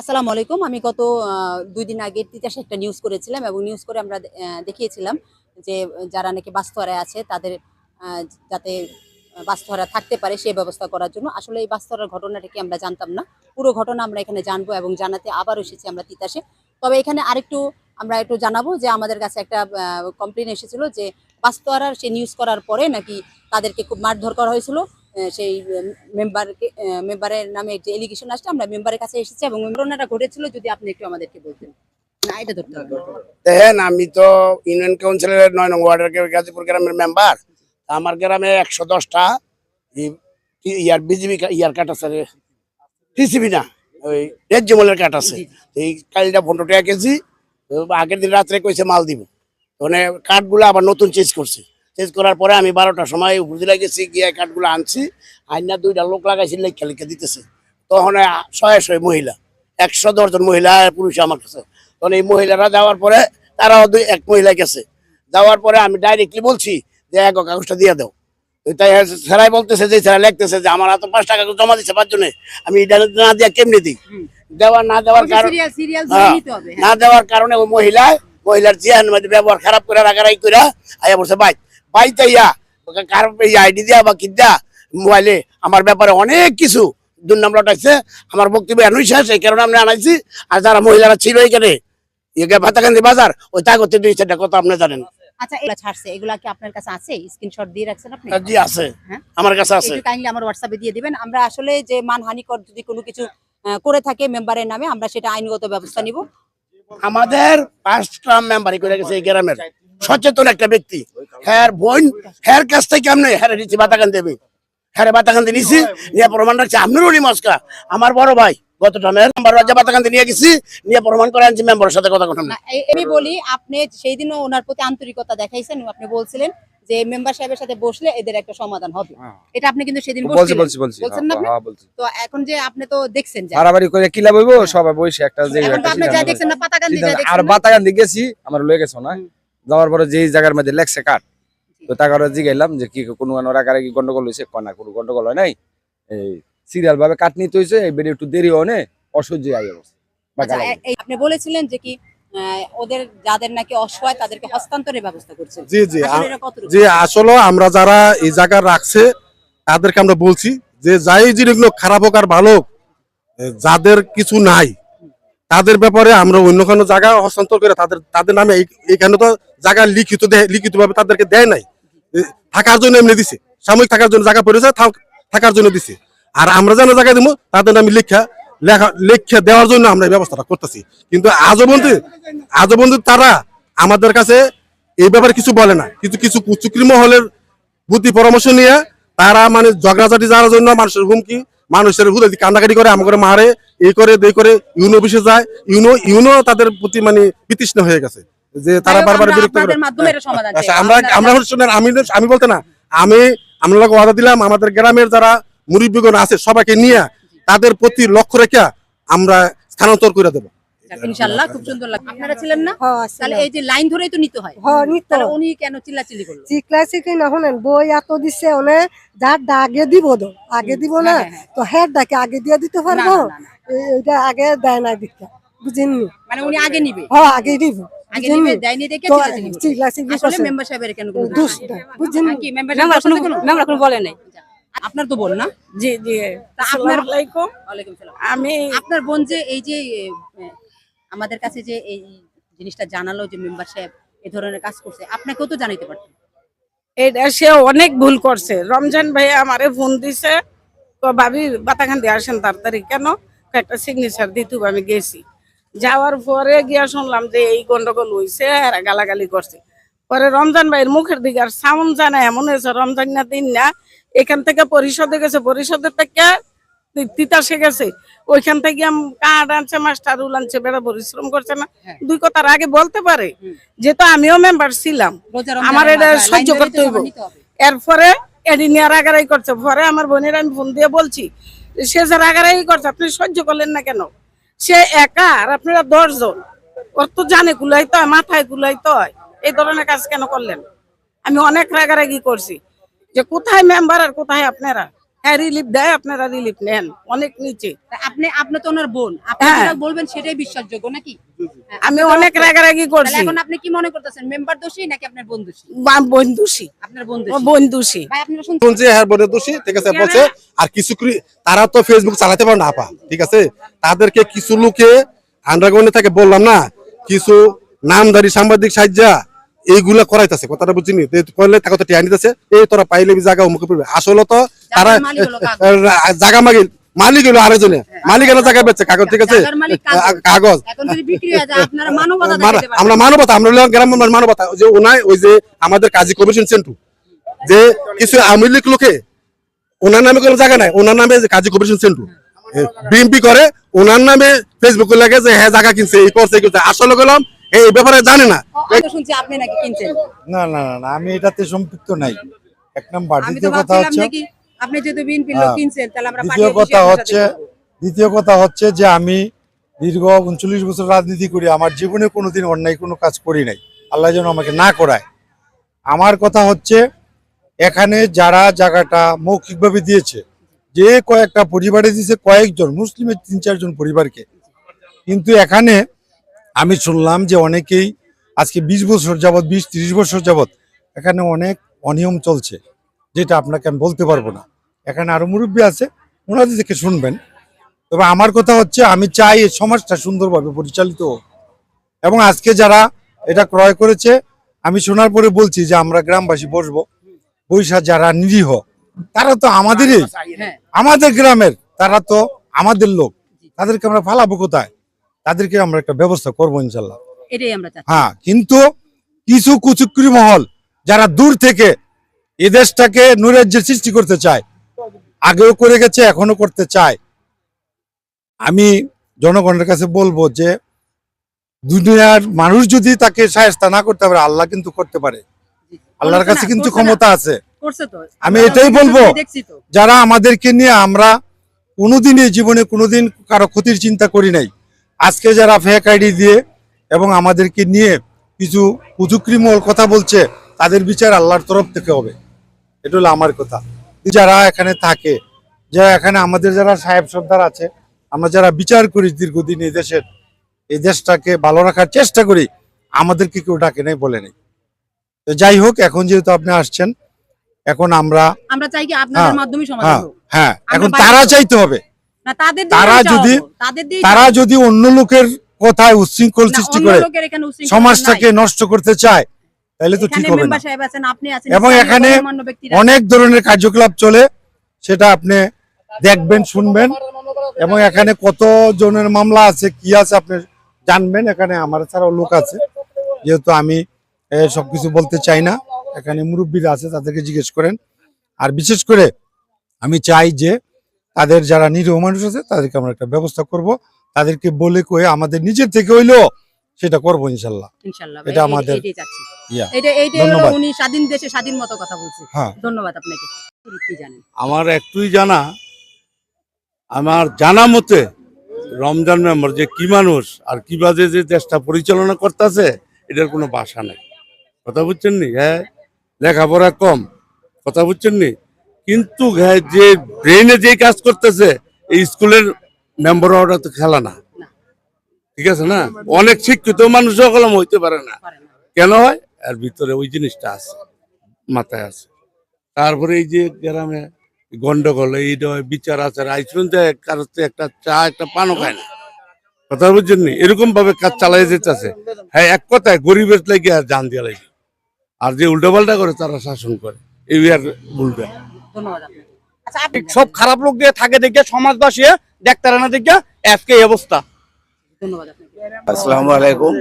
আসসালামু আলাইকুম। আমি গত দুই দিন আগে তিতাসে একটা নিউজ করেছিলাম এবং নিউজ করে আমরা দেখিয়েছিলাম যে যারা নাকি বাস্তহারায় আছে তাদের যাতে বাস্তহারা থাকতে পারে সেই ব্যবস্থা করার জন্য। আসলে এই বাস্তহারার ঘটনাটা কি আমরা জানতাম না। পুরো ঘটনা আমরা এখানে জানব এবং জানাতে আবার এসেছি আমরা তিতাসে। তবে এখানে আরেকটু আমরা একটু জানাব যে আমাদের কাছে একটা কমপ্লেন এসেছিল যে বাস্তহারার সে নিউজ করার পরে নাকি তাদেরকে খুব মারধর করা হয়েছিল। সেই মেম্বারকে মেম্বারের নামে যে এলিগেশন আসছে, আমরা মেম্বারের কাছে এসেছি এবং ঘটনাটা ঘটেছিল, যদি আপনি একটু আমাদেরকে বলতেন। দেখেন, আমি তো ইউনিয়ন কাউন্সিলের নয় নং ওয়ার্ডের গাজীপুর গ্রামের মেম্বার আমার গ্রামে একশো দশটা ইয়ার বিজিবি ইয়ার কাট আছে টিসিবি না, ওই রেজ্যমলের কাট আছে। এই কালটা পনেরো টাকা কেজি, আগের দিন রাত্রে কইছে মাল দিব। মানে কাঠগুলো আবার নতুন চেঞ্জ করছে। চেঞ্জ করার পরে আমি বারোটার সময় উপজেলা গেছি গিয়ে কাঠগুলো আনছি আইনা দুইটা লোক লাগাইছি লেখা লেখা দিতেছে। তখন শয়ে শয়ে মহিলা একশো দশজন মহিলা পুরুষ আমার কাছে। তখন এই মহিলারা যাওয়ার পরে তারাও দুই এক মহিলা গেছে। যাওয়ার পরে আমি ডাইরেক্টলি বলছি যে এক কাগজটা দিয়ে দাও। তাই স্যারাই বলতেছে যে স্যারা লিখতেছে যে আমার এত পাঁচ টাকা জমা দিচ্ছে পাঁচজনে আমি এটা না দিয়ে কেমনি দিই। দেওয়ার না দেওয়ার কারণ হ্যাঁ। না দেওয়ার কারণে ওই মহিলা মহিলার জিয়ান ব্যবহার খারাপ করে রাগারাই করে আয়া বলছে ভাই কার আইডি দিয়া বা মোবাইলে আমার ব্যাপারে অনেক কিছু দুই নম্বর আমার বক্তব্য এনুই শেষ এই কারণে আমরা আনাইছি। আর যারা মহিলারা ছিল এখানে ভাতাকান্দি বাজার ওই তা করতে দুই চারটা কথা আপনি জানেন। আচ্ছা এগুলা ছাড়ছে এগুলা কি আপনার কাছে আছে? স্ক্রিনশট দিয়ে রাখছেন আপনি? জি আছে। হ্যাঁ। আমার কাছে আছে। একটু কাইন্ডলি আমার হোয়াটসঅ্যাপে দিয়ে দিবেন। আমরা আসলে যে মানহানিকর যদি কোনো কিছু করে থাকে মেম্বারের নামে আমরা সেটা আইনগত ব্যবস্থা নিব। আমাদের পাঁচটা মেম্বারই করে গেছে এই গ্রামের। সচেতন একটা ব্যক্তি। হ্যার বোন হ্যার কাছ থেকে আমি হ্যারে নিচ্ছি বাতাকান দেবে হ্যারে বাতাকান দিয়ে নিছি নিয়ে প্রমাণ রাখছি। আপনারও নি মস্কা আমার বড় ভাই গত টামের নাম্বার রাজ্যে বাতাকান নিয়ে গেছি নিয়ে প্রমাণ করে আনছি মেম্বারের সাথে কথা কথা না, আমি বলি আপনি সেই দিনও ওনার প্রতি আন্তরিকতা দেখাইছেন আপনি বলছিলেন যে মেম্বার সাহেবের সাথে বসলে এদের একটা সমাধান হবে। এটা আপনি কিন্তু সেদিন বলছি বলছি বলছি। বলছেন না? হ্যাঁ বলছি। তো এখন যে আপনি তো দেখছেন যে। করে কিলা বইবো সবাই বসে একটা যে আপনি যা দেখছেন না পাতাকান্দি যা দেখছেন আর? বাতাগান গেছি আমার লয়ে গেছো না। যাওয়ার পরে যেই জায়গার মধ্যে লেখছে কাঠ তো তাকে জিগাইলাম যে কি কোনো রাগারাগি গন্ডগোল হয়েছে কনা কোনো গন্ডগোল হয় নাই। এই সিরিয়াল ভাবে কাট নিতে হয়েছে এই বেরিয়ে একটু দেরি হনে অসহ্য আগে বসে আচ্ছা, আপনি বলেছিলেন যে কি আহ, ওদের যাদের নাকি অসহায় তাদেরকে হস্তান্তরের ব্যবস্থা করছেন। জি জি আসলে আমরা যারা এই জায়গা রাখছে তাদেরকে আমরা বলছি যে যাই জিনিসগুলো খারাপ হোক আর ভালো যাদের কিছু নাই তাদের ব্যাপারে আমরা অন্য কোনো জায়গা হস্তান্তর করে তাদের তাদের নামে এখানে তো জায়গা লিখিত দেয় লিখিত ভাবে তাদেরকে দেয় নাই। থাকার জন্য এমনি দিছে। সাময়িক থাকার জন্য জায়গা পড়েছে থাকার জন্য দিছে। আর আমরা যেন জায়গা দিব তাদের নামে লেখা লেখা লেখা দেওয়ার জন্য আমরা এই ব্যবস্থাটা করতেছি। কিন্তু আজও বন্ধু আজও বন্ধু তারা আমাদের কাছে এই ব্যাপারে কিছু বলে না। কিন্তু কিছু কুচুকরি মহলের বুদ্ধি পরামর্শ নিয়ে তারা মানে ঝগড়াঝাটি যাওয়ার জন্য মানুষের হুমকি মানুষের হুদে কান্দাকাটি করে আমাকে মারে এ করে দে করে ইউনো অফিসে যায় ইউনো ইউনো তাদের প্রতি মানে বিতৃষ্ণ হয়ে গেছে। যে তারা বারবার বিরক্ত করে। আচ্ছা আমরা আমরা শুনেন, আমি আমি বলতে না আমি আমরা ওয়াদা দিলাম আমাদের গ্রামের যারা মুরব্বীগণ আছে সবাইকে নিয়ে তাদের প্রতি লক্ষ্য রেখে আমরা স্থানান্তর করে দেবো। ইনশাআল্লাহ খুব সুন্দর লাগবে। আপনারা ছিলেন না? হ্যাঁ, তাহলে এই যে লাইন ধরেই তো নিতে হয়। হ্যাঁ, নিত। উনি কেন চিল্লাচিল্লি করল? না শুনেন বই এত ওনে যার আগে দিব তো আগে দিব না হ্যাঁ, হ্যাঁ, তো ডাকে আগে দিয়ে দিতে না, পারব? না, না, না। এটা আগে দেয় না দিতে বুঝেননি? মানে উনি আগে নিবে? হ্যাঁ আগে তো বলে আপনার তো বোন না? জি জি। আপনার- আমি আপনার বোন যে এই যে আমাদের কাছে যে এই জিনিসটা জানালো যে মেম্বার সাহেব এ ধরনের কাজ করছে, আপনাকেও তো জানাইতে পারতেন এটা সে অনেক ভুল করছে। রমজান ভাই আমারে ফোন দিছে, তো ভাবি, বাতাখান দিয়ে আসেন তাড়াতাড়ি কেন? একটা সিগনেচার দিতে আমি গেছি। যাওয়ার পরে গিয়া শুনলাম যে এই গন্ডগোল হইছে আর গালাগালি করছে। পরে রমজান ভাইয়ের মুখের দিকে আর সাউন্ড জানা এমন হয়েছে, রমজান না, দিন না, এখান থেকে পরিষদে গেছে পরিষদের থেকে তিতাসে গেছে। ওইখান থেকে আম- কার্ড আনছে মাস্টার রুল আনছে বেড়া পরিশ্রম করছে না। হ্যাঁ। দুই কথার আগে বলতে পারে যেহেতু আমিও মেম্বার ছিলাম। আমার এটা সহ্য করতে হইব। এরপরে এডি নিয়ে রাগারাই করছে। পরে আমার বোনের আমি ফোন দিয়ে বলছি সে যে রাগারাই করছে আপনি সহ্য করলেন না কেন? সে একা আর আপনারা দশজন। ওর তো জানে গুলাইতে হয় মাথায় গুলাইতে হয়। এই ধরনের কাজ কেন করলেন? আমি অনেক রাগারাগি করছি। যে কোথায় মেম্বার আর কোথায় আপনারা? হ্যাঁ রিলিফ দেয় আপনারা রিলিফ নেন। অনেক নিচে। আপনি আপনি তো ওনার বোন। আপনি হ্যাঁ। বলবেন সেটাই বিশ্বাসযোগ্য নাকি? হ্যাঁ, আমি অনেক রাগারাগি তাহলে করছি। এখন আপনি কি মনে করতেছেন মেম্বার দোষী নাকি আপনার বোন দোষী? বন্ধুসি আপনার বোন ও দোষী। ভাই আপনারা শুনছেন? হ্যাঁ দোষী ঠিক আছে বলছে আর কিছু তারা তো ফেসবুক চালাতে পারে না আপা ঠিক আছে? তাদেরকে কিছু লোকে আন্ডারগ্রাউন্ডে থাকে বললাম না কিছু নামদারি সাংবাদিক সাহায্যা এইগুলা করাইতেছে কথাটা বুঝিনি তো করলে তাকে তো টিয়া নিতেছে এই তোরা পাইলে জায়গা অমুকে পড়বে। আসলে তো তারা মালিক জায়গা মাগিল মালিক হলো আরেকজনে। মালিকেরা জায়গা বেচছে কাগজ ঠিক আছে? কাগজ। হয়ে আমরা মানবতা আমরা গ্রামের মানবতা। যে ওনায় ওই যে আমাদের কাজী কমিশন সেন্টু যে কিছু আওয়ামী লীগ লোকে ওনার নামে কোনো জায়গা নাই ওনার নামে যে কাজী কমিশন সেন্টু। বিএমপি করে ওনার নামে ফেসবুকে লাগে যে হ্যাঁ জায়গা কিনছে এই করছে এই করছে। আসলে গেলাম এই ব্যাপারে জানে না। শুনছি আপনি নাকি কিনছেন। না না না না আমি এটাতে সম্পৃক্ত নাই। এক নাম্বার দ্বিতীয় কথা হচ্ছে আপনি বিএনপি লোক হ্যাঁ। কিনছেন তাহলে আমরা দ্বিতীয় কথা হচ্ছে। দ্বিতীয় কথা হচ্ছে যে আমি দীর্ঘ উনচল্লিশ বছর রাজনীতি করি আমার জীবনে কোনোদিন অন্যায় কোনো কাজ করি নাই। আল্লাহ যেন আমাকে না করায়। আমার কথা হচ্ছে এখানে যারা জায়গাটা মৌখিকভাবে দিয়েছে যে কয়েকটা পরিবারে দিয়েছে কয়েকজন মুসলিমের তিন চারজন পরিবারকে। কিন্তু এখানে আমি শুনলাম যে অনেকেই আজকে বিশ বছর যাবৎ বিশ ত্রিশ বছর যাবৎ এখানে অনেক অনিয়ম চলছে যেটা আপনাকে আমি বলতে পারব না। এখানে আরও মুরব্বী আছে ওনাদের থেকে শুনবেন। তবে আমার কথা হচ্ছে আমি চাই এই সমাজটা সুন্দরভাবে পরিচালিত হোক। এবং আজকে যারা এটা ক্রয় করেছে আমি শোনার পরে বলছি যে আমরা গ্রামবাসী বসবো বৈশা যারা নিরীহ তারা তো আমাদেরই। হ্যাঁ। আমাদের গ্রামের তারা তো আমাদের লোক। তাদেরকে আমরা ফালাবো কোথায়? তাদেরকে আমরা একটা ব্যবস্থা করব ইনশাল্লাহ। হ্যাঁ কিন্তু কিছু কুচুকরি মহল যারা দূর থেকে এ দেশটাকে নৈরাজ্যের সৃষ্টি করতে চায় আগেও করে গেছে এখনও করতে চায়। আমি জনগণের কাছে বলব যে দুনিয়ার মানুষ যদি তাকে সায়স্তা না করতে পারে আল্লাহ কিন্তু করতে পারে। আল্লাহর কাছে কিন্তু ক্ষমতা আছে। আমি এটাই বলব। যারা আমাদেরকে নিয়ে আমরা কোনোদিন এই জীবনে কোনোদিন কারও ক্ষতির চিন্তা করি নাই। আজকে যারা ফেক আইডি দিয়ে এবং আমাদেরকে নিয়ে কিছু কুচুকরিমল কথা বলছে তাদের বিচার আল্লাহর তরফ থেকে হবে। এটা হলো আমার কথা। যারা এখানে থাকে যারা এখানে আমাদের যারা সাহেব সর্দার আছে আমরা যারা বিচার করি দীর্ঘদিন এই দেশের এই দেশটাকে ভালো রাখার চেষ্টা করি আমাদেরকে কেউ ডাকে নাই বলে নেই। তো যাই হোক এখন যেহেতু আপনি আসছেন এখন আমরা আমরা চাই কি আপনাদের হ্যাঁ, মাধ্যমে সমাধান হ্যাঁ হোক। হ্যাঁ এখন তারা চাইতে হবে। তারা যদি- তারা যদি অন্য লোকের কথায় উচ্ছৃঙ্খল সৃষ্টি করে সমাজটাকে নষ্ট করতে চায় তাহলে তো ঠিক হবে না। এবং এখানে অনেক ধরনের কার্যকলাপ চলে সেটা আপনি দেখবেন শুনবেন। এবং এখানে কত জনের মামলা আছে কি আছে আপনি জানবেন। এখানে আমার ছাড়াও লোক আছে যেহেতু আমি সবকিছু বলতে চাই না। এখানে মুরব্বীরা আছে তাদেরকে জিজ্ঞেস করেন। আর বিশেষ করে আমি চাই যে তাদের যারা নিরীহ মানুষ আছে তাদেরকে আমরা একটা ব্যবস্থা করব। তাদেরকে বলে কয়ে আমাদের নিজের থেকে হইলেও সেটা করব ইনশাল্লাহ। ইনশাআল্লাহ এটা আমাদের- এইটাই চাচ্ছি। এটা এইটাই হলো ধন্যবাদ। উনি স্বাধীন দেশে স্বাধীন মতো কথা বলছে। হ্যাঁ। ধন্যবাদ আপনাকে। আমার একটুই জানা আমার জানা মতে রমজান মেম্বার যে কি মানুষ আর কীভাবে যে দেশটা পরিচালনা করতেছে এটার কোনো ভাষা নেই। কথা বুঝছেন নি? হ্যাঁ? লেখাপড়া কম। কথা বুঝছেন নি? কিন্তু যে ব্রেনে যে কাজ করতেছে এই স্কুলের মেম্বার হওয়াটা তো খেলা না। ঠিক আছে না? অনেক শিক্ষিত মানুষ কলম হইতে পারে না। কেন হয়? আর ভিতরে ওই জিনিসটা আছে মাথায় আছে। তারপরে এই যে গ্রামে গন্ডগোল এইটা হয়, বিচার আছে আইসবেন কারোর একটা চা একটা পানও খায় না। কথা বুঝছেন এরকম ভাবে কাজ চালাই যেতেছে। হ্যাঁ এক কথায় গরিবের লাগে আর জান দিয়ে লাগে। আর যে উল্টাপাল্টা করে তারা শাসন করে। এই আর উল্টা ধন্যবাদ আচ্ছা সব খারাপ লোক দিয়ে থাকে দেখে সমাজবাসী দেখতে না দেখে আজকে এই অবস্থা। আসসালামু আলাইকুম।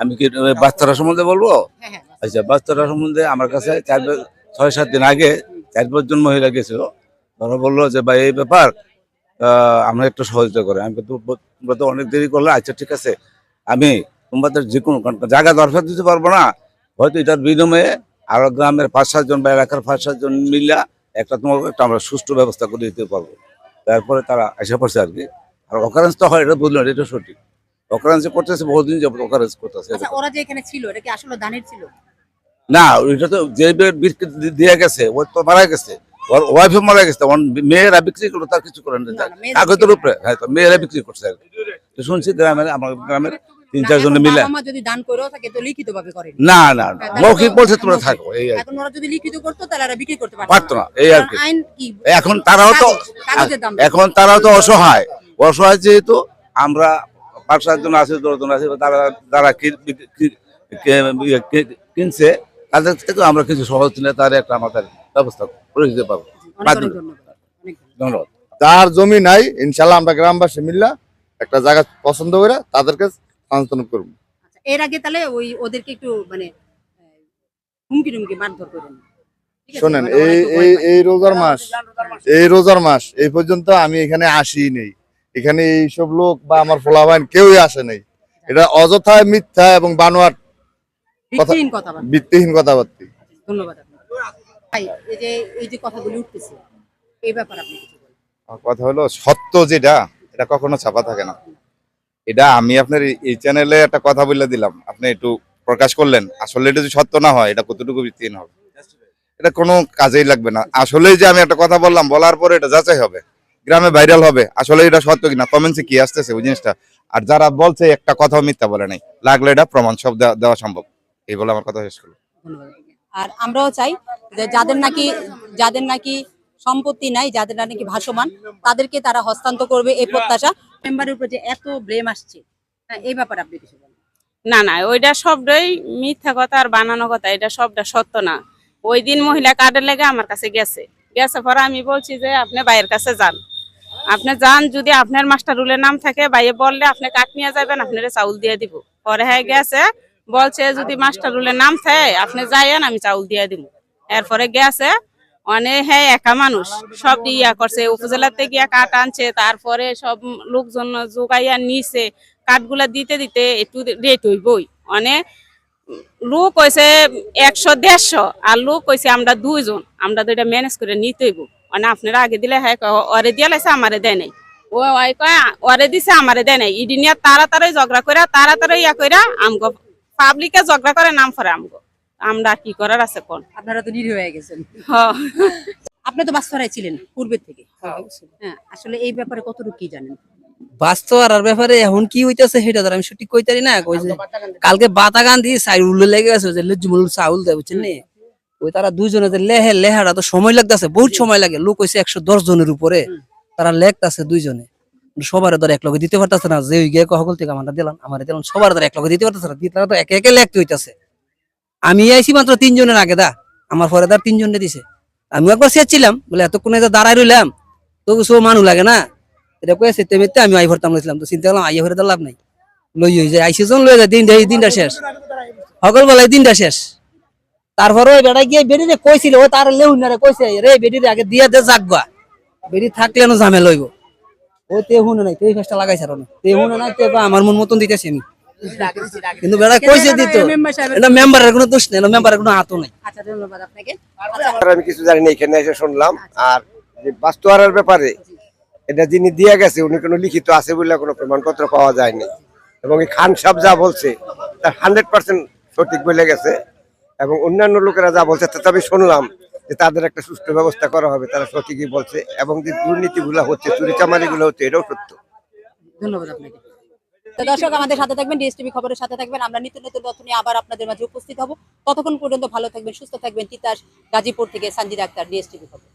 আমি কি বাচ্চারা সম্বন্ধে বলব? হ্যাঁ হ্যাঁ আচ্ছা বাচ্চারা সম্বন্ধে আমার কাছে চার ছয় সাত দিন আগে চার পাঁচজন মহিলা গেছিল। তারা বলল যে ভাই এই ব্যাপার আহ, আমরা একটু সহযোগিতা করে। আমি "তোমরা- তোমরা তো অনেক দেরি করলে। আচ্ছা ঠিক আছে। আমি তোমাদের যে কোনো জায়গা দরকার দিতে পারব না। হয়তো এটার বিনিময়ে আরও গ্রামের পাঁচ সাতজন বা এলাকার পাঁচ সাতজন মিলিয়া একটা তোমার একটা আমরা সুষ্ঠু ব্যবস্থা করে দিতে পারব। তারপরে তারা এসে পড়ছে আর কি। আর অকারেন্স তো হয় এটা বুঝলো না, এটা সঠিক। অকারেন্স করতেছে বহুদিন যাবত অকারেন্স করতেছে আচ্ছা ওরা যে এখানে ছিল এটা কি আসলে দানের ছিল? না ওইটা তো যে বিস্কিট দিয়ে গেছে ও তো মারা গেছে। ওর ওয়াইফে মারা গেছে মেয়েরা বিক্রি করল তার কিছু করেন না, না, কাগজের উপরে হ্যাঁ তো মেয়েরা বিক্রি করছে আর কি। শুনছি গ্রামের আমার গ্রামের তিন চারজনে মিলে। যদি দান করেও থাকে তো লিখিত করেন। না না না। মৌখিক বলছে তোমরা থাকো এই এখন ওরা যদি লিখিত করতো তাহলে এরা বিক্রি করতে পারতো পারতো না এই আর কি। এখন তারাও তো এখন তারাও অসহায়। অসহায় যেহেতু আমরা পাঁচ সাতজন আছে দশজন আছে তারা কি- কিনছে তাদের থেকে আমরা কিছু সহজ নিলে তার একটা আমাদের ব্যবস্থা করে দিতে পারব। ধন্যবাদ। যার জমি নাই ইনশাল্লাহ আমরা গ্রামবাসী মিল্লা একটা জায়গা পছন্দ করে তাদেরকে করব আচ্ছা, এর আগে তাহলে ওই ওদেরকে একটু মানে হুমকি টুমকি মারধর করেন শোনেন এই এই এই রোজার মাস এই রোজার মাস এই পর্যন্ত আমি এখানে আসি নেই। এখানে এইসব লোক বা আমার ফোলাবাইন কেউই আসে নাই। এটা অযথা মিথ্যা এবং বানোয়ার ভিত্তিহীন বলে। কথাবার্তা। ধন্যবাদ এই যে এই যে কথাগুলি উঠতেছে এই ব্যাপারে আপনি কিছু বলেন। আমার কথা হলো সত্য যেটা এটা কখনো ছাপা থাকে না। এটা আমি আপনার এই- চ্যানেলে একটা কথা বলে দিলাম। আপনি একটু প্রকাশ করলেন। আসলে এটা যদি সত্য না হয়, এটা কতটুকু ভিত্তিহীন হবে? এটা কোনো কাজেই লাগবে না। আসলেই যে আমি একটা কথা বললাম, বলার পরে এটা যাচাই হবে। গ্রামে ভাইরাল হবে। আসলে এটা সত্য কিনা? কমেন্টসে কি আসতেছে ওই জিনিসটা? আর যারা বলছে একটা কথাও মিথ্যা বলে নাই, লাগলে এটা প্রমাণ সব দেওয়া সম্ভব। এই বলে আমার কথা শেষ করল আর আমরাও চাই যে যাদের নাকি যাদের নাকি সম্পত্তি নাই, যাদের নাকি ভাসমান, তাদেরকে তারা হস্তান্তর করবে এই প্রত্যাশা। মেম্বারের উপর যে এত ব্লেম আসছে এই আপনি কিছু বলেন। না না, ওইটা সবটাই মিথ্যা কথা আর বানানো কথা, এটা সবটা সত্য না। ওই দিন মহিলা কার্ডের লেগে আমার কাছে গেছে। গেছে পরে আমি বলছি যে, আপনি বাইয়ের কাছে যান। আপনি যান, যদি আপনার মাস্টার রুলের নাম থাকে বাইয়ে বললে আপনি কাঠ নিয়ে যাবেন, আপনার চাউল দিয়ে দিব। পরে হ্যাঁ গেছে, বলছে, যদি মাস্টার রুলের নাম থাকে, আপনি যাইয়েন, আমি চাউল দিয়ে দিব। এরপরে গেছে অনেক হ্যাঁ একা মানুষ। সব ইয়া করছে। উপজেলাতে গিয়া কাঠ আনছে, তারপরে সব লোকজন যোগাইয়া নিছে। কাঠগুলা দিতে দিতে একটু রেট হইবই। অনেক লোক হয়েছে একশো, দেড়শো, আর লোক হয়েছে আমরা দুইজন। আমরা দুইটা ম্যানেজ করে নিতে হইব। মানে আপনারা আগে দিলে হ্যাঁ ওরে দিয়ে লাইছে, আমারে দেয় নাই। ও, ওই কয় ওরে দিছে, আমারে দেয় নাই। ইডি নিয়ে তাড়াতাড়ি ঝগড়া করে তাড়াতাড়ি ইয়া করে আমগো পাবলিকে ঝগড়া করে, নাম ফরে আমগো। আমরা কি করার আছে কোন? আপনারা তো নিরীহ হয়ে গেছেন। হ্যাঁ। আপনি তো বাস্তরায় ছিলেন পূর্বের থেকে। হ্যাঁ। আসলে এই ব্যাপারে কতটুকু কি জানেন? বাস্তব আর ব্যাপারে এখন কি হইতেছে সেটা ধর আমি সঠিক কইতারি না। কইছে কালকে বাতা গান্ধী সাইড উল্লে লেগে গেছে যে লেজুমুল চাউল দেয় বুঝছেন ওই তারা দুইজনে যে লেহে তো সময় লাগতেছে বহুত সময় লাগে। লোক হইছে একশো দশ জনের উপরে। তারা লেখতাছে দুইজনে। সবার ধর এক লগে দিতে পারতেছে না। যে ওই গিয়ে কহকল থেকে আমরা দিলাম আমার দিলাম সবার ধর এক লগে দিতে পারতেছে না। দিয়ে তারা তো একে একে লেখতে হইতাছে। আমি আইছি মাত্র তিনজনের আগে, দা। আমার পরে তার তিনজনে দিছে। আমি একবার চেয়েছিলাম, বলে এতক্ষণ যে দাঁড়াই রইলাম, তবু সব মানু লাগে না। এটা কয়ে সেতে মেতে আমি আই ভরতাম লইছিলাম। তো চিন্তা করলাম, আইয়া ভরে তো লাভ নাই। লই হয়ে যায় আইসি জন লই যায় এই দিনটা শেষ। সকল বেলায় দিনটা শেষ। তারপরে ওই বেটা গিয়ে বেরি রে কইছিল, ও তার লেউ না রে, কইছে, রে বেডি আগে দিয়ে দে জাগবা বেডি থাকলে না ঝামে লইব ও তে হুনে নাই তুই ফেসটা লাগাইছ আর তে হুনে নাই, তে আমার মন মতন দিতেছি আমি কিন্তু বেটা কইছে দিত? এটা মেম্বারের কোনো দোষ নেই মেম্বারের কোনো হাতও নাই। আচ্ছা ধন্যবাদ আপনাকে। আমি কিছু জানি না এখানে এসে শুনলাম। আর যে বাস্তুয়ারার ব্যাপারে এটা যিনি দিয়ে গেছে উনি কোনো লিখিত আছে বলে কোনো প্রমাণপত্র পাওয়া যায়নি। এবং এই খান সাহেব যা বলছে তার হান্ড্রেড পার্সেন্ট সঠিক বলে গেছে। এবং অন্যান্য লোকেরা যা বলছে তাতে আমি শুনলাম যে তাদের একটা সুষ্ঠু ব্যবস্থা করা হবে তারা সঠিকই বলছে। এবং যে দুর্নীতিগুলো হচ্ছে চুরি চামারিগুলো হচ্ছে এটাও সত্য। ধন্যবাদ আপনাকে। তো দর্শক, আমাদের সাথে থাকবেন ডিএসটিভি খবরের সাথে থাকবেন। আমরা নিত্য নতুন তথ্য নিয়ে আবার আপনাদের মাঝে উপস্থিত হব। ততক্ষণ পর্যন্ত ভালো থাকবেন, সুস্থ থাকবেন তিতাস গাজীপুর থেকে সঞ্জিদা আক্তার ডিএসটিভি খবর।